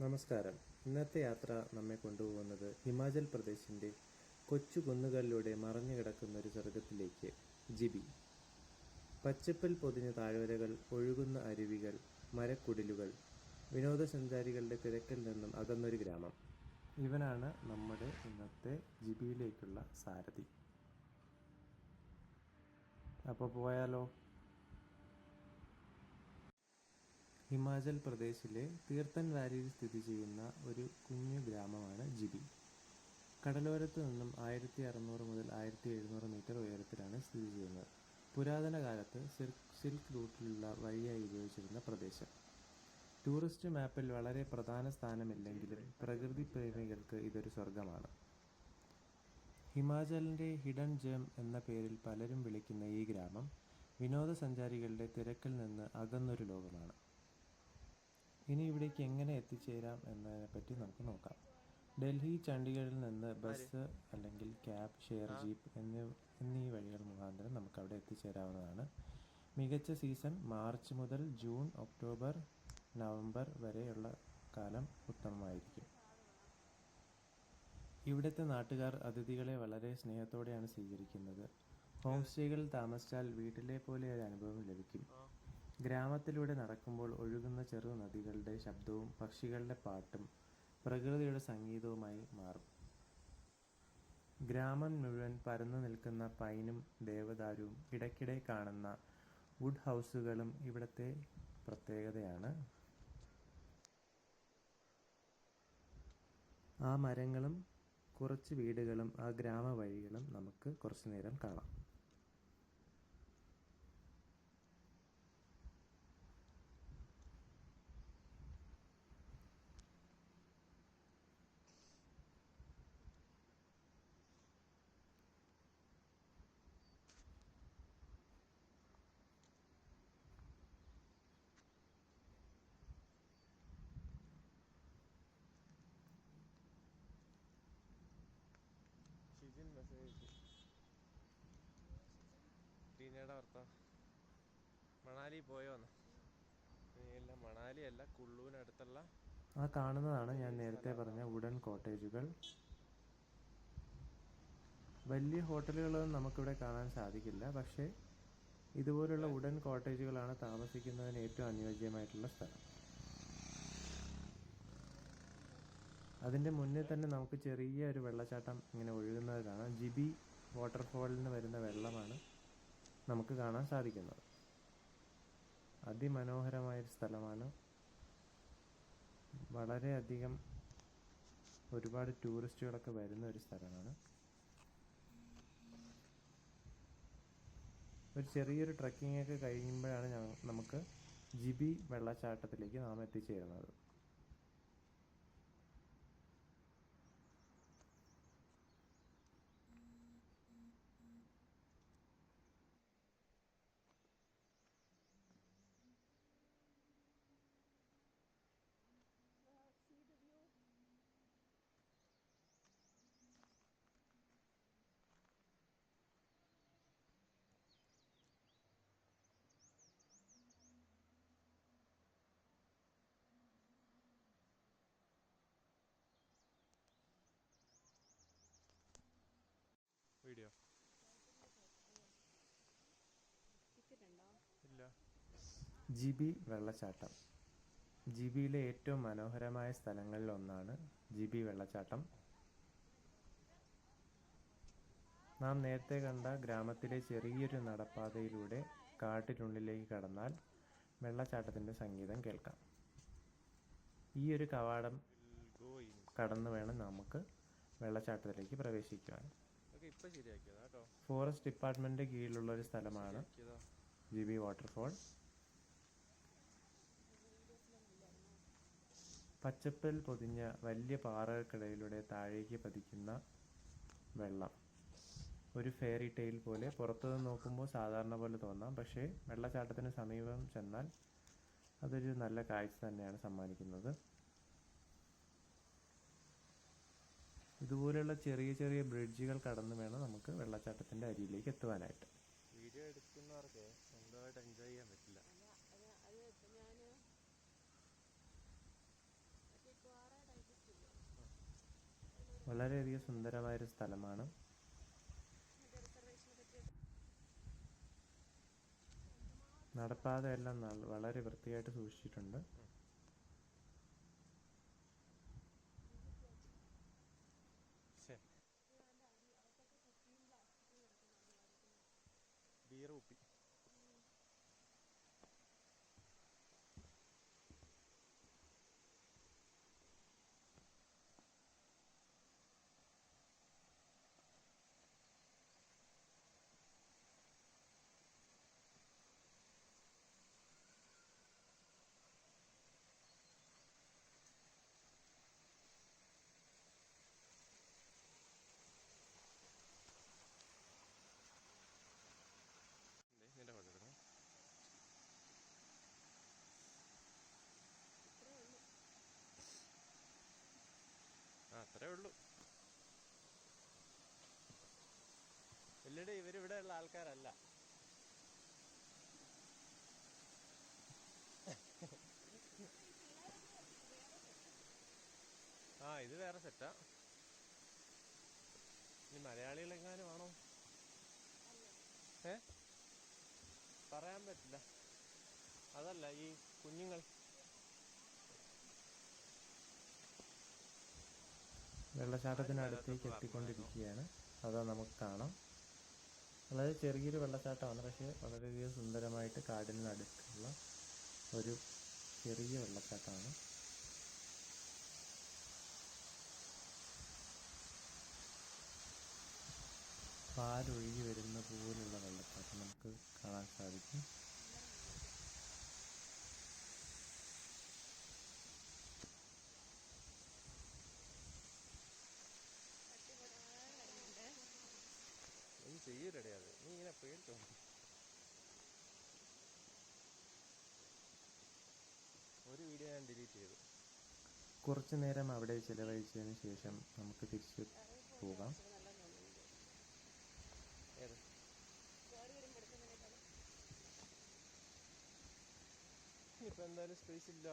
നമസ്കാരം. ഇന്നത്തെ യാത്ര നമ്മെ കൊണ്ടുപോകുന്നത് ഹിമാചൽ പ്രദേശിന്റെ കൊച്ചു കുന്നുകളിലൂടെ മറഞ്ഞു കിടക്കുന്ന ഒരു സ്വർഗത്തിലേക്ക് ജിബി. പച്ചപ്പിൽ പൊതിഞ്ഞ താഴ്വരകൾ ഒഴുകുന്ന അരുവികൾ മരക്കുടിലുകൾ വിനോദസഞ്ചാരികളുടെ തിരക്കിൽ നിന്നും അകന്നൊരു ഗ്രാമം. ഇവനാണ് നമ്മുടെ ഇന്നത്തെ ജിബിയിലേക്കുള്ള സാരഥി. അപ്പോൾ പോയാലോ? ഹിമാചൽ പ്രദേശിലെ തീർത്ഥൻ വാലിയിൽ സ്ഥിതി ചെയ്യുന്ന ഒരു കുഞ്ഞു ഗ്രാമമാണ് ജിബി. കടലോരത്ത് നിന്നും ആയിരത്തി അറുന്നൂറ് മുതൽ ആയിരത്തി എഴുന്നൂറ് മീറ്റർ ഉയരത്തിലാണ് സ്ഥിതി ചെയ്യുന്നത്. പുരാതന കാലത്ത് സിൽക്ക് സിൽക്ക് റൂട്ടിലുള്ള വഴിയായി ഉപയോഗിച്ചിരുന്ന പ്രദേശം. ടൂറിസ്റ്റ് മാപ്പിൽ വളരെ പ്രധാന സ്ഥാനമില്ലെങ്കിലും പ്രകൃതി പ്രേമികൾക്ക് ഇതൊരു സ്വർഗമാണ് ഹിമാചലിന്റെ ഹിഡൻ ജെം എന്ന പേരിൽ പലരും വിളിക്കുന്ന ഈ ഗ്രാമം വിനോദസഞ്ചാരികളുടെ തിരക്കിൽ നിന്ന് അകന്നൊരു ലോകമാണ്. ഇനി ഇവിടേക്ക് എങ്ങനെ എത്തിച്ചേരാം എന്നതിനെപ്പറ്റി നമുക്ക് നോക്കാം. ഡൽഹി ചണ്ഡീഗഡിൽ നിന്ന് ബസ് അല്ലെങ്കിൽ ക്യാബ് ഷെയർ ജീപ്പ് എന്നിവ എന്നീ വഴികൾ മുഖാന്തരം നമുക്ക് അവിടെ എത്തിച്ചേരാവുന്നതാണ്. മികച്ച സീസൺ മാർച്ച് മുതൽ ജൂൺ ഒക്ടോബർ നവംബർ വരെയുള്ള കാലം ഉത്തമമായിരിക്കും. ഇവിടുത്തെ നാട്ടുകാർ അതിഥികളെ വളരെ സ്നേഹത്തോടെയാണ് സ്വീകരിക്കുന്നത്. ഹോം സ്റ്റേകളിൽ താമസിച്ചാൽ വീട്ടിലെ പോലെ ഒരു അനുഭവം ലഭിക്കും. ഗ്രാമത്തിലൂടെ നടക്കുമ്പോൾ ഒഴുകുന്ന ചെറു നദികളുടെ ശബ്ദവും പക്ഷികളുടെ പാട്ടും പ്രകൃതിയുടെ സംഗീതവുമായി മാറും. ഗ്രാമം മുഴുവൻ പരന്നു നിൽക്കുന്ന പൈനും ദേവദാരുവും ഇടയ്ക്കിടെ കാണുന്ന വുഡ് ഹൗസുകളും ഇവിടുത്തെ പ്രത്യേകതയാണ്. ആ മരങ്ങളും കുറച്ച് വീടുകളും ആ ഗ്രാമവഴികളും നമുക്ക് കുറച്ചു നേരം കാണാം. മണാലി പോയോന്ന് ഇല്ല മണാലി അല്ല കുള്ളുവിനടുത്തുള്ള ആ കാണുന്നതാണ് ഞാൻ നേരത്തെ പറഞ്ഞ വുഡൻ കോട്ടേജുകൾ. വലിയ ഹോട്ടലുകളൊന്നും നമുക്കിവിടെ കാണാൻ സാധിക്കില്ല. പക്ഷേ ഇതുപോലുള്ള വുഡൻ കോട്ടേജുകളാണ് താമസിക്കുന്നതിന് ഏറ്റവും അനുയോജ്യമായിട്ടുള്ള സ്ഥലം. അതിന്റെ മുന്നേ തന്നെ നമുക്ക് ചെറിയ ഒരു വെള്ളച്ചാട്ടം ഇങ്ങനെ ഒഴുകുന്നത് കാണാം. ജിബി വാട്ടർഫോളിൽ നിന്ന് വരുന്ന വെള്ളമാണ് നമുക്ക് കാണാൻ സാധിക്കുന്നത്. അതിമനോഹരമായൊരു സ്ഥലമാണ്. വളരെയധികം ഒരുപാട് ടൂറിസ്റ്റുകളൊക്കെ വരുന്ന ഒരു സ്ഥലമാണ്. ഒരു ചെറിയൊരു ട്രക്കിംഗ് ഒക്കെ കഴിയുമ്പോഴാണ് നമുക്ക് ജിബി വെള്ളച്ചാട്ടത്തിലേക്ക് നാം എത്തിച്ചേരുന്നത് വീഡിയോ. ഇല്ല. ജിബി വെള്ളച്ചാട്ടം. ജിബിയിലെ ഏറ്റവും മനോഹരമായ സ്ഥലങ്ങളിൽ ഒന്നാണ് ജിബി വെള്ളച്ചാട്ടം. നാം നേരത്തെ കണ്ട ഗ്രാമത്തിലെ ചെറിയൊരു നടപ്പാതയിലൂടെ കാട്ടിനുള്ളിലേക്ക് കടന്നാൽ വെള്ളച്ചാട്ടത്തിന്റെ സംഗീതം കേൾക്കാം. ഈ ഒരു കവാടം കടന്നു വേണം നമുക്ക് വെള്ളച്ചാട്ടത്തിലേക്ക് പ്രവേശിക്കുവാൻ. ഫോറസ്റ്റ് ഡിപ്പാർട്ട്മെന്റ് കീഴിലുള്ള ഒരു സ്ഥലമാണ് ജി ബി വാട്ടർഫോൾ പച്ചപ്പിൽ പൊതിഞ്ഞ വലിയ പാറകൾക്കിടയിലൂടെ താഴേക്ക് പതിക്കുന്ന വെള്ളം. ഒരു ഫെയറി ടെയിൽ പോലെ പുറത്തുനിന്ന് നോക്കുമ്പോൾ സാധാരണ പോലെ തോന്നാം. പക്ഷേ വെള്ളച്ചാട്ടത്തിന് സമീപം ചെന്നാൽ അതൊരു നല്ല കാഴ്ച തന്നെയാണ് സമ്മാനിക്കുന്നത്. ഇതുപോലെയുള്ള ചെറിയ ചെറിയ ബ്രിഡ്ജുകൾ കടന്ന് വേണം നമുക്ക് വെള്ളച്ചാട്ടത്തിന്റെ അരിയിലേക്ക് എത്തുവാനായിട്ട്. വീഡിയോ എടുക്കുന്നവർക്ക് സ്വന്തമായിട്ട് എൻജോയ് ചെയ്യാൻ പറ്റില്ല. വളരെയധികം സുന്ദരമായൊരു സ്ഥലമാണ്. നടപ്പാതയെല്ലാം വളരെ വൃത്തിയായിട്ട് സൂക്ഷിച്ചിട്ടുണ്ട്. ആൾക്കാരല്ല. ആ ഇത് വേറെ സെറ്റാ. ഇനി മലയാളികളെങ്ങാനും ആണോ? ഏ? പറയാൻ പറ്റില്ല. അതല്ല ഈ കുഞ്ഞുങ്ങൾ. വെള്ളച്ചാട്ടത്തിനടുത്തേക്ക് എത്തിക്കൊണ്ടിരിക്കുകയാണ്. അതാ നമുക്ക് കാണാം. വളരെ ചെറിയൊരു വെള്ളച്ചാട്ടമാണ്. പക്ഷേ വളരെയധികം സുന്ദരമായിട്ട് കാടിന് നടുക്കുള്ള ഒരു ചെറിയ വെള്ളച്ചാട്ടമാണ്. പാലൊഴുകി വരുന്ന പോലുള്ള വെള്ളച്ചാട്ടം നമുക്ക് കാണാൻ സാധിക്കും നീ ചെയ്യൂലടേ അത് നീ ഇങ്ങനെ പേടിച്ചോ ഒരു വീഡിയോ ഞാൻ ഡിലീറ്റ് ചെയ്തു. കുറച്ചു നേരം അവിടെ ചിലവഴിച്ചതിന് ശേഷം നമുക്ക് തിരിച്ച് പോകാം. ഇപ്പൊ എന്തായാലും സ്പേസ് ഇല്ല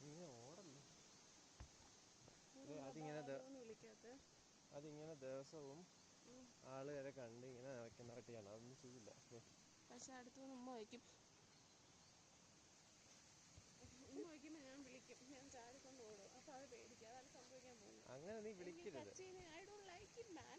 നീ ഇങ്ങനെ ഓടല്ലേ ദേ, അതിങ്ങനെ ദ- വിളിക്കാത്ത അതിങ്ങനെ ദിവസവും ആളുകളെ കണ്ട് ഇങ്ങനെ നടക്കുന്ന പട്ടിയാണ് അതൊന്നും ചെയ്യില്ല. പക്ഷെ അടുത്ത് നിന്ന് ഉമ്മ വയ്ക്കും. ഉമ്മ വയ്ക്കുമ്പോൾ ഞാൻ വിളിക്കും. ഞാൻ ചാടിക്കൊണ്ട് ഓടും. അപ്പൊ അത് പേടിക്കും. അതാണ് സംഭവിക്കാൻ പോകുന്നത്. അങ്ങനെ നീ വിളിക്കരുത്. I don't like it man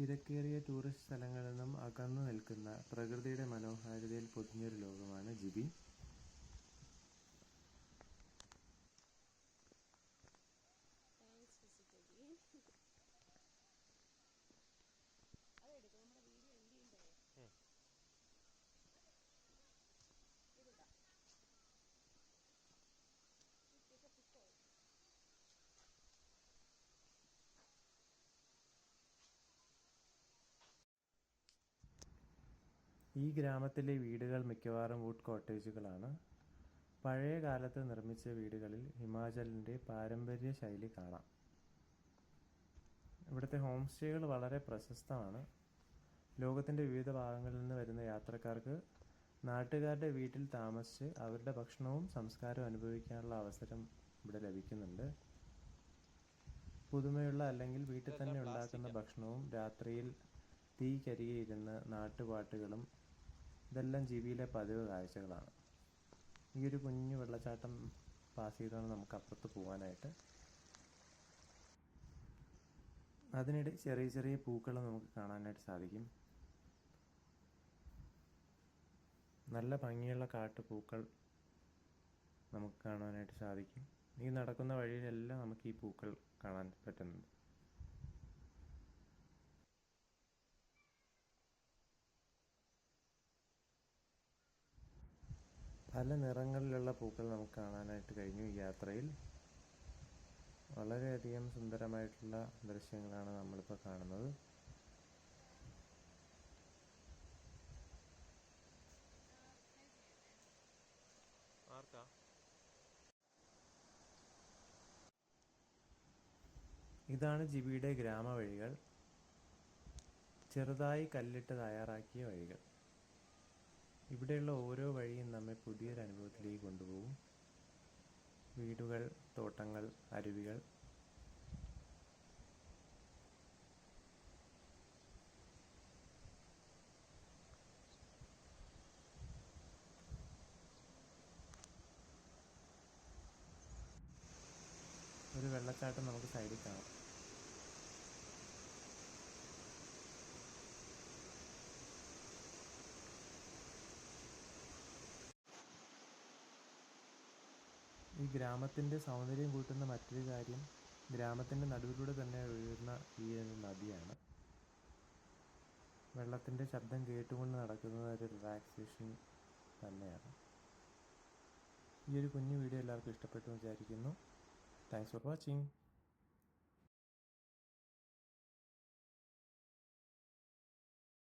തിരക്കേറിയ ടൂറിസ്റ്റ് സ്ഥലങ്ങളിൽ നിന്നും അകന്നു നിൽക്കുന്ന പ്രകൃതിയുടെ മനോഹാരിതയിൽ പൊതിഞ്ഞൊരു ലോകമാണ് ജിബി. ഈ ഗ്രാമത്തിലെ വീടുകൾ മിക്കവാറും വുഡ് കോട്ടേജുകളാണ്. പഴയ കാലത്ത് നിർമ്മിച്ച വീടുകളിൽ ഹിമാചലിന്റെ പാരമ്പര്യ ശൈലി കാണാം. ഇവിടുത്തെ ഹോം സ്റ്റേകൾ വളരെ പ്രശസ്തമാണ്. ലോകത്തിന്റെ വിവിധ ഭാഗങ്ങളിൽ നിന്ന് വരുന്ന യാത്രക്കാർക്ക് നാട്ടുകാരുടെ വീട്ടിൽ താമസിച്ച് അവരുടെ ഭക്ഷണവും സംസ്കാരവും അനുഭവിക്കാനുള്ള അവസരം ഇവിടെ ലഭിക്കുന്നുണ്ട്. പുതുമയുള്ള അല്ലെങ്കിൽ വീട്ടിൽ തന്നെ ഉണ്ടാക്കുന്ന ഭക്ഷണവും രാത്രിയിൽ തീക്കരികെ ഇരുന്ന് നാട്ടുപാട്ടുകളും ഇതെല്ലാം ജീവിയിലെ പതിവ് കാഴ്ചകളാണ്. ഈ ഒരു കുഞ്ഞു വെള്ളച്ചാട്ടം പാസ് ചെയ്തുകൊണ്ട് നമുക്ക് അപ്പുറത്ത് പോകാനായിട്ട് അതിനിടെ ചെറിയ ചെറിയ പൂക്കൾ നമുക്ക് കാണാനായിട്ട് സാധിക്കും. നല്ല ഭംഗിയുള്ള കാട്ടുപൂക്കൾ നമുക്ക് കാണാനായിട്ട് സാധിക്കും. ഈ നടക്കുന്ന വഴിയിലെല്ലാം നമുക്ക് ഈ പൂക്കൾ കാണാൻ പറ്റുന്നുണ്ട്. പല നിറങ്ങളിലുള്ള പൂക്കൾ നമുക്ക് കാണാനായിട്ട് കഴിഞ്ഞു ഈ യാത്രയിൽ. വളരെയധികം സുന്ദരമായിട്ടുള്ള ദൃശ്യങ്ങളാണ് നമ്മളിപ്പോൾ കാണുന്നത്. ഇതാണ് ജിബിയുടെ ഗ്രാമവഴികൾ. ചെറുതായി കല്ലിട്ട് തയ്യാറാക്കിയ വഴികൾ. ഇവിടെയുള്ള ഓരോ വഴിയും നമ്മെ പുതിയൊരു അനുഭവത്തിലേക്ക് കൊണ്ടുപോകും. വീടുകൾ തോട്ടങ്ങൾ അരുവികൾ. ഒരു വെള്ളച്ചാട്ടം നമുക്ക് സൈഡിൽ കാണാം. ഗ്രാമത്തിന്റെ സൗന്ദര്യം കൂട്ടുന്ന മറ്റൊരു കാര്യം ഗ്രാമത്തിന്റെ നടുവിലൂടെ തന്നെ ഒഴുകുന്ന ഈ ഒരു നദിയാണ്. വെള്ളത്തിന്റെ ശബ്ദം കേട്ടുകൊണ്ട് നടക്കുന്നത് ഒരു റിലാക്സേഷൻ തന്നെയാണ്. ഈ ഒരു കുഞ്ഞു വീഡിയോ എല്ലാവർക്കും ഇഷ്ടപ്പെട്ടു വിചാരിക്കുന്നു. Thanks for watching